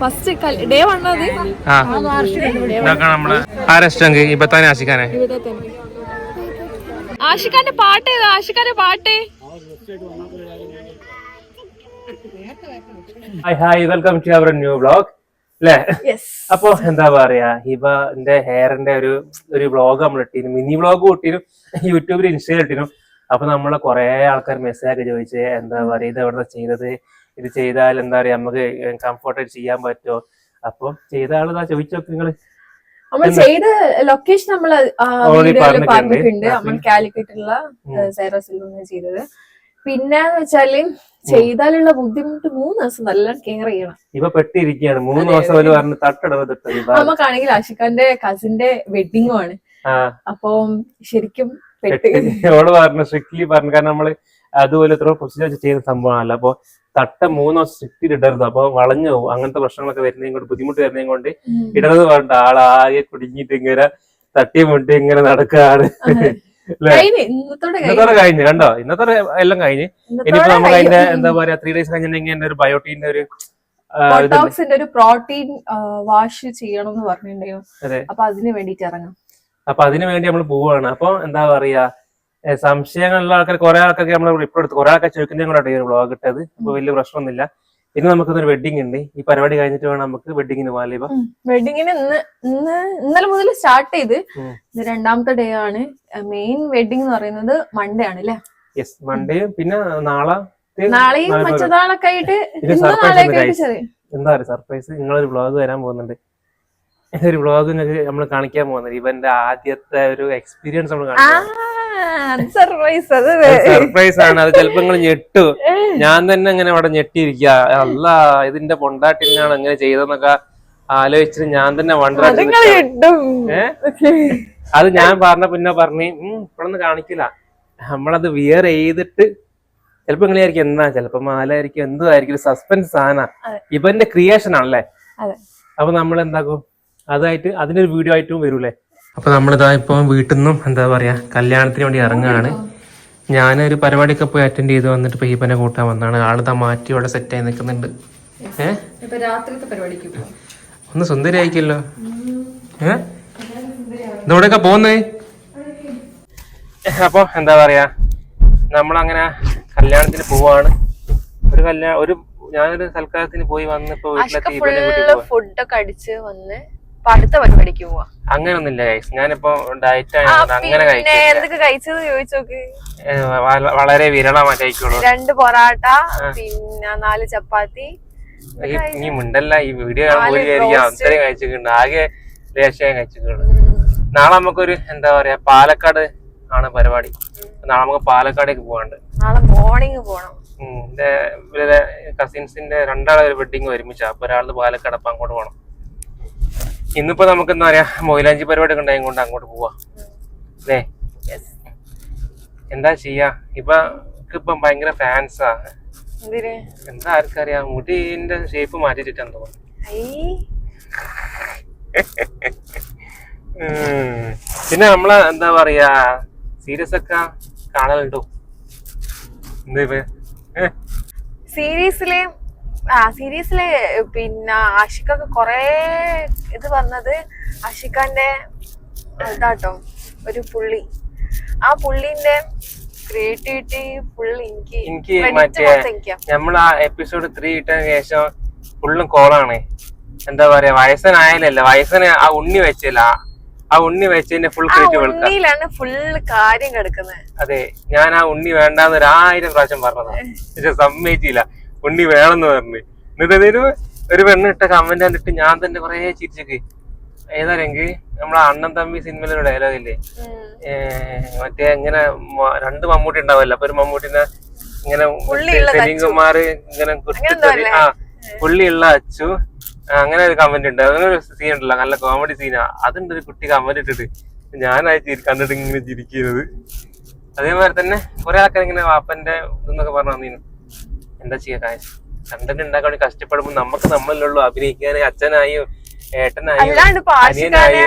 First day വണ്ണത് ആ ഇതാക്കണം നമ്മൾ ആരഷ്ടങ്ക് ഇപ്പൊ തന്നെ ആശിക്കാനെ ആഷിഖാന്റെ പാട്ട് ഏതാ? ആഷിഖാന്റെ പാട്ട്. Hi hi welcome to our new blog അല്ലേ? അപ്പൊ എന്താ പറയാ? ഹിബന്റെ ഹെയറിന്റെ ഒരു ഒരു വ്ളോഗ് നമ്മൾ ഇട്ടിരുന്നു മിനി ബ്ലോഗ് ഇട്ടിരുന്നു യൂട്യൂബിൽ ഇൻസ്റ്റയിൽ ഇട്ടിരുന്നു അപ്പൊ നമ്മളെ കുറെ ആൾക്കാർ മെസ്സേജ് ഒക്കെ ചോദിച്ചേ എന്താ പറയാ ഇത് എവിടെ ചെയ്തത്? ഇത് ചെയ്താൽ എന്താ പറയാ നമുക്ക് കംഫർട്ടായിട്ട് ചെയ്യാൻ പറ്റുമോ അപ്പൊ ചെയ്ത ആൾ ചോദിച്ചോക്ക് നിങ്ങൾ. നമ്മൾ ചെയ്ത ലൊക്കേഷൻ നമ്മൾ പറഞ്ഞിട്ടുണ്ട്. നമ്മൾ കാലിക്കറ്റുള്ള സൈറോ സൈറസിലാണ് ചെയ്തത്. പിന്നെ വെച്ചാൽ ചെയ്താലുള്ള ബുദ്ധിമുട്ട് മൂന്ന് ദിവസം നല്ല കെയർ ചെയ്യണം. ഇപ്പൊ പെട്ടിരിക്കുകയാണ്. മൂന്ന് ദിവസം പറഞ്ഞ് തട്ടിടവതിട്ട് നമുക്കാണെങ്കിൽ ആഷിഖാന്റെ കസിന്റെ വെഡിങ്ങും ആണ്. അപ്പൊ ശരിക്കും പെട്ടി ഓൾ പറഞ്ഞു സ്ട്രിക്ട്ലി പറഞ്ഞു. കാരണം നമ്മൾ അതുപോലെ എത്ര പ്രൊസീജിയർ ചെയ്യുന്ന സംഭവമല്ല അപ്പൊ തട്ട മൂന്നോ സിറ്റി ഇടരുത്. അപ്പൊ വളഞ്ഞു പോകും. അങ്ങനത്തെ പ്രശ്നങ്ങളൊക്കെ വരുന്നതും കൊണ്ട് ബുദ്ധിമുട്ട് വരുന്നതും കൊണ്ട്. ഇടരുത് വേണ്ട ആളാകെ കുടുങ്ങിയിട്ട് ഇങ്ങനെ തട്ടി മുട്ടി ഇങ്ങനെ? കഴിഞ്ഞ്. ഇന്നത്തോടെ കഴിഞ്ഞ്. കണ്ടോ? ഇന്നത്തോടെ എല്ലാം കഴിഞ്ഞ്. ഇനിയിപ്പോ നമ്മൾ നമുക്ക് അതിന്റെ എന്താ പറയാ ത്രീ ഡേയ്സ് കഴിഞ്ഞിട്ടുണ്ടെങ്കിൽ എന്റെ ഒരു ബയോട്ടീന്റെ ഒരു ബോട്ടോക്സിന്റെ ഒരു പ്രോട്ടീൻ വാഷ് ചെയ്യണം എന്ന് പറഞ്ഞിട്ടുണ്ടായിരുന്നു. അപ്പൊ അതിന് വേണ്ടിട്ട് ഇറങ്ങാം. അപ്പൊ അതിനു വേണ്ടി നമ്മൾ പോവാണ്. അപ്പൊ എന്താ പറയാ സംശയങ്ങളുള്ള ആൾക്കാർ കുറെ ആൾക്കാർക്ക് നമ്മൾ റിപ്പോർട്ട് എടുത്ത് കുറെ ആൾക്കാർ ചോദിക്കുന്നതും കൂടെ ഈ വ്ളോഗ് ഇട്ടത്. അപ്പൊ വലിയ പ്രശ്നമൊന്നുമില്ല. ഇനി നമുക്കൊരു വെഡിങ് ഉണ്ട്. ഈ പരിപാടി കഴിഞ്ഞിട്ട് വേണം നമുക്ക് വെഡിങ്ങിന് പോകാൻ വെഡിങ്ങിന് ഇന്ന് ഇന്ന് ഇന്നലെ മുതൽ സ്റ്റാർട്ട് ചെയ്ത്. ഇത് രണ്ടാമത്തെ ഡേ ആണ്. മെയിൻ വെഡിങ് എന്ന് പറയുന്നത് മൺഡേ ആണ് അല്ലേ? യെസ് മൺഡേ പിന്നെ നാളെ നാളെയും നാളെ മറ്റന്നാളൊക്കെ ആയിട്ട് എന്താ പറയുക സർപ്രൈസ് നിങ്ങളൊരു വ്ളോഗ് വരാൻ പോകുന്നുണ്ട്. ഒരു വ്ളോഗ് നമ്മൾ കാണിക്കാൻ പോകുന്നുണ്ട്. ഇവന്റെ ആദ്യത്തെ ഒരു എക്സ്പീരിയൻസ് നമ്മൾ കാണിക്കാൻ സർപ്രൈസ് അത് സർപ്രൈസ് ആണ്. അത് ചിലപ്പോ നിങ്ങൾ ഞെട്ടു. ഞാൻ തന്നെ ഇങ്ങനെ അവിടെ ഞെട്ടിയിരിക്കുക അല്ല ഇതിന്റെ പൊണ്ടാട്ടിനാണ് അങ്ങനെ ചെയ്തതെന്നൊക്കെ ആലോചിച്ചിട്ട് ഞാൻ തന്നെ ഇട്ടും അത് ഞാൻ പറഞ്ഞ പിന്നെ പറഞ്ഞു ഇപ്പഴൊന്നും കാണിക്കില്ല. നമ്മളത് വിയർ ചെയ്തിട്ട് ചിലപ്പോ നിങ്ങൾ ആയിരിക്കും എന്താ? ചിലപ്പോ മാലായിരിക്കും എന്തായിരിക്കും സസ്പെൻസ് സാധന. ഇവന്റെ ക്രിയേഷൻ ആണല്ലേ? അപ്പൊ നമ്മൾ എന്താക്കും അതായിട്ട് അതിനൊരു വീഡിയോ ആയിട്ടും വരൂലേ അപ്പൊ നമ്മളിതാ ഇപ്പൊ വീട്ടിൽ നിന്നും എന്താ പറയാ കല്യാണത്തിന് വേണ്ടി ഇറങ്ങുകയാണ് ഞാനൊരു പരിപാടിയൊക്കെ പോയി അറ്റൻഡ് ചെയ്ത് വന്നിട്ട് ഇപ്പൊ ഈപ്പനെ കൂട്ടാൻ വന്നതാണ് ആളിതാ മാറ്റി ഇവിടെ സെറ്റ് ആയി നിൽക്കുന്നുണ്ട്. ഏഹ് രാത്രിത്തെ പരിപാടിക്ക് പോവാം. ഒന്ന് സുന്ദരി ആയിക്കല്ലോ ഏ ഇതെവിടെയൊക്കെ പോകുന്നേ അപ്പൊ എന്താ പറയാ നമ്മളങ്ങനെ കല്യാണത്തിന് പോവാണ്. ഒരു കല്യാണം ഒരു ഞാനൊരു സൽക്കാരത്തിന് പോയി വീട്ടിലെത്തി കൂട്ടി ഫുള്ള് പോവാ ഫുഡൊക്കെ അടിച്ച് വന്ന് ഇപ്പൊ അടുത്ത പരിപാടിക്ക് പോവാ. അങ്ങനൊന്നുമില്ല ഗൈസ് ഞാനിപ്പോ ഡയറ്റ് ആയതുകൊണ്ട് അങ്ങനെ പിന്നെ കഴിക്കില്ല. എന്തൊക്കെ കഴിച്ചത് ചോദിച്ചോക്ക്. ഏ, വ- വളരെ വിരളമായി കഴിക്കുള്ളൂ. രണ്ട് പൊറാട്ട പിന്നെ നാല് ചപ്പാത്തി. ഈ നീ മുണ്ടല്ല ഈ വീഡിയോ നാല് കാണുമ്പോൾ വിചാരിക്കും roast. അത്രയും കഴിച്ചിട്ടുണ്ട്. ആകെ ലേശം കഴിച്ചിട്ടുണ്ട് നാളെ നമുക്കൊരു എന്താ പറയാ പാലക്കാട് ആണ് പരിപാടി. നാളെ നമുക്ക് പാലക്കാടേക്ക് പോകാണ്ട് നാളെ മോർണിംഗ് പോണം. ഉം, എന്റെ ഇവരുടെ കസിൻസിന്റെ രണ്ടാളെ ഒരു വെഡിങ് ഒരുമിച്ചാ. അപ്പൊ ഒരാളത് പാലക്കാട് അപ്പൊ അങ്ങോട്ട് പോകണം ഇന്നിപ്പോ നമുക്ക് എന്താ പറയാ മൊയിലാഞ്ചി പരിപാടി ഒക്കെ ഉണ്ടായത് കൊണ്ട് അങ്ങോട്ട് പോവാ. അല്ലേ? എന്താ ചെയ്യാ? ഇപ്പൊ ഇപ്പം ഭയങ്കര ഫാൻസാ എന്താ ആർക്കറിയാ? മുടിന്റെ ഷേപ്പ് മാറ്റിട്ടാന്ന് തോന്നുന്നു. പിന്നെ നമ്മളെ എന്താ പറയാ സീരിയസ് ഒക്കെ കാണലുണ്ടോ? എന്താ? സീരീസിൽ ആ സീരീസിൽ പിന്നെ ആഷിക്കൊക്കെ കൊറേ ഇത് വന്നത് ആഷിഖാന്റെ ഇതാട്ടോ ഒരു പുള്ളി. ആ പുള്ളിന്റെ ക്രിയേറ്റിവിറ്റി ഫുൾ എനിക്ക് മറ്റേ നമ്മൾ ആ എപ്പിസോഡ് ത്രീ ഇട്ടതിന് ശേഷം ഫുള്ളും കോളാണ് എന്താ പറയാ വയസ്സനായാലല്ല വയസ്സന് ആ ഉണ്ണി വെച്ചില്ല ആ ഉണ്ണി വെച്ചതിന്റെ ഫുൾ ക്രെഡിറ്റ് ഉണ്ണിയിലാണ് ഫുള്ള് കാര്യം കിടക്കുന്നത് അതെ ഞാൻ ആ ഉണ്ണി വേണ്ടാന്ന് ഒരു ആയിരം പ്രാവശ്യം പറഞ്ഞതാണ് പക്ഷെ സമ്മതിച്ചില്ല. ഉണ്ണി വേണമെന്ന് പറഞ്ഞു. എന്നിട്ട് അതിന് ഒരു പെണ്ണ് ഇട്ട കമന്റ് കണ്ടിട്ട് ഞാൻ തന്നെ കൊറേ ചിരിച്ചക്ക്. ഏതാണെങ്കിൽ നമ്മളെ അണ്ണൻ തമ്പി സിനിമയിലൊരു ഡയലോഗ് ഇല്ലേ? മറ്റേ ഇങ്ങനെ രണ്ട് മമ്മൂട്ടി ഉണ്ടാവല്ലോ. അപ്പൊ ഒരു മമ്മൂട്ടിനെ ഇങ്ങനെ പുള്ളിയുള്ള സലീം കുമാർ ഇങ്ങനെ ആ പുള്ളിയുള്ള അച്ചു. അങ്ങനെ ഒരു കമന്റ് ഉണ്ട്. അങ്ങനെ ഒരു സീൻ ഉണ്ടല്ലോ. നല്ല കോമഡി സീനാ അതുണ്ട് ഒരു കുട്ടി കമന്റ് ഇട്ടിട്ട്. ഞാനായി ചിരി കണ്ടിട്ട് ഇങ്ങനെ ചിരിക്കുന്നത്. അതേമാതിരി തന്നെ കുറെ ആൾക്കാർ ഇങ്ങനെ വാപ്പന്റെ ഇതെന്നൊക്കെ പറഞ്ഞു തന്നീനു എന്താ ചെയ്യാ കാര്യം? കണ്ടന്റ് ഉണ്ടാക്കാൻ വേണ്ടി കഷ്ടപ്പെടുമ്പോ നമുക്ക് നമ്മളിലുള്ളൂ. അഭിനയിക്കാൻ അച്ഛനായും അല്ലാണ്ട് ഇപ്പൊ ആഷിഖാനെ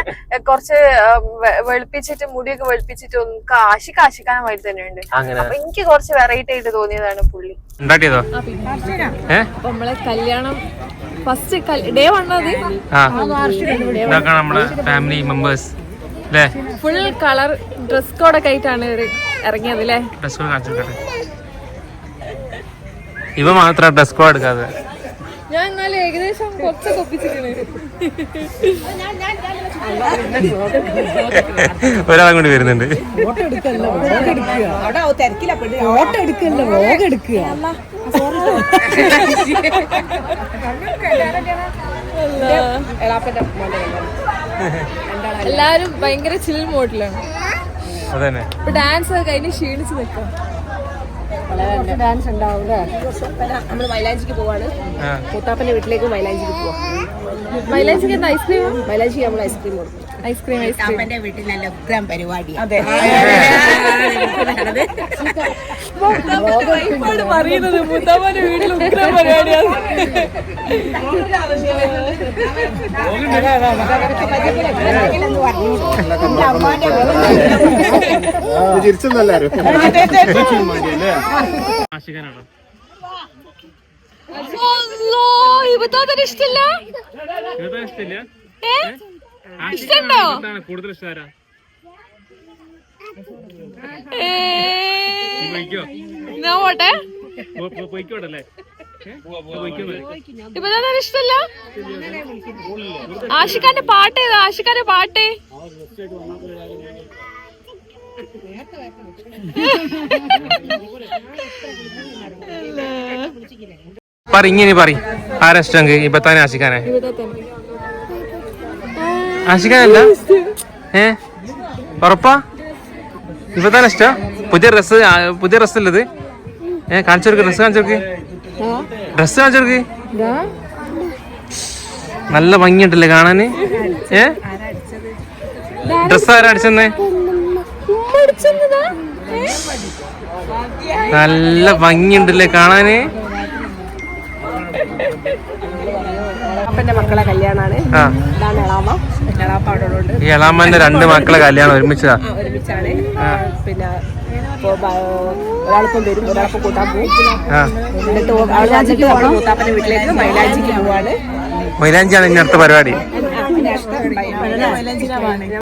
കുറച്ച് വെളുപ്പിച്ചിട്ട് മുടിയൊക്കെ വെളുപ്പിച്ചിട്ട് ഒന്ന് കാശി ആഷിഖാനെ വഴി അപ്പൊ എനിക്ക് കുറച്ച് വെറൈറ്റി ആയിട്ട് തോന്നിയതാണ് പുള്ളി. ഉണ്ടാക്കിയതോ? നമ്മളെ കല്യാണം ഫസ്റ്റ് ഡേ വണ്ണത് ഇതൊക്കെ നമ്മുടെ family members full colour dress കോഡൊക്കെ ആയിട്ടാണ് ഇവർ ഇറങ്ങിയത് അല്ലേ ഡ്രസ് കോഡ് കാണിച്ചിട്ടെ ഇവ മാത്രം ഡ്രസ് കോഡ് എടുക്കാതെ. ഞാൻ എന്നാലും ഏകദേശം കുറച്ചൊക്കെ ഒപ്പിച്ചിട്ടുണ്ട് ഒരാളും കൂടി വരുന്നുണ്ട്. എല്ലാരും ഭയങ്കര ചിൽ മോഡിലാണ് അതന്നെ. ഇപ്പൊ ഡാൻസ് കഴിഞ്ഞ് ക്ഷീണിച്ച് നിൽക്കാം. ഡാൻസ് ഉണ്ടാവും നമ്മൾ മൈലാഞ്ചിക്ക് പോവാണ്. മൂത്താപ്പന്റെ വീട്ടിലേക്ക് മൈലാഞ്ചിക്ക് പോവാം. മൈലാഞ്ചിക്ക് എന്താ ഐസ്ക്രീം മൈലാഞ്ചിക്ക് നമ്മൾ ഐസ്ക്രീം കൊടുക്കും. ഐസ്ക്രീം ഐസ്ക്രീം വീട്ടിൽ നല്ല ഉഗ്രം പരിപാടി അതെ പറയുന്നത് മുത്താമാന്റെ വീട്ടിൽ ഉഗ്ര പരിപാടിയാണ് ഇവത്താത്തിന് ഇഷ്ടല്ല ഇവത്തെ ഇഷ്ടമില്ല ഇഷ്ടണ്ടോ? കൂടുതൽ പൊയ്ക്കോ ഞാൻ പോട്ടെ? ഇഷ്ടല്ല? ആഷിഖാന്റെ പാട്ട് ഏതാ? ആഷിഖാന്റെ പാട്ട്? പറ ഇങ്ങനെ പറ. ആരാ ഇഷ്ടം? തന്നെ ആശിക്കാനെ ആശിക്കാനല്ല ഏ? ഉറപ്പാ? ഇപ്പൊ തന്നെ ഇഷ്ടം. പുതിയ ഡ്രസ് പുതിയ ഡ്രസ് അല്ലത് ഏ കാണിച്ചു ഡ്രസ് കാണിച്ചു കൊടുക്ക്. ഡ്രസ് കാണിച്ചു കൊടുക്ക്. നല്ല ഭംഗിയുണ്ടല്ലേ കാണാന്? ഏ? ഡ്രസ് ആരാ അടിച്ചെന്ന്? നല്ല ഭംഗിയുണ്ടല്ലേ കാണാന്? അപ്പന്റെ മക്കളെ കല്യാണാണ്. ആ. ഇതാണ് എളാമ എളാപ്പ അവിടെ ഉണ്ട് ഈ എളാമ്മന്റെ രണ്ട് മക്കളെ കല്യാണം ഒരുമിച്ചതാ? ഒരുമിച്ചാണ്. പിന്നെ ഇപ്പൊ ബ- ഒരാളിപ്പം വരും ഒരാളിപ്പം കൂട്ടാൻ പോകും ആ. എന്നിട്ട് അവിടെ വന്നിട്ട് നമ്മൾ മൂത്താപ്പന്റെ വീട്ടിലേക്ക് മൈലാഞ്ചിക്ക് പോവാണ്. മൈലാഞ്ചിയാണ് ഇനി അടുത്ത പരിപാടി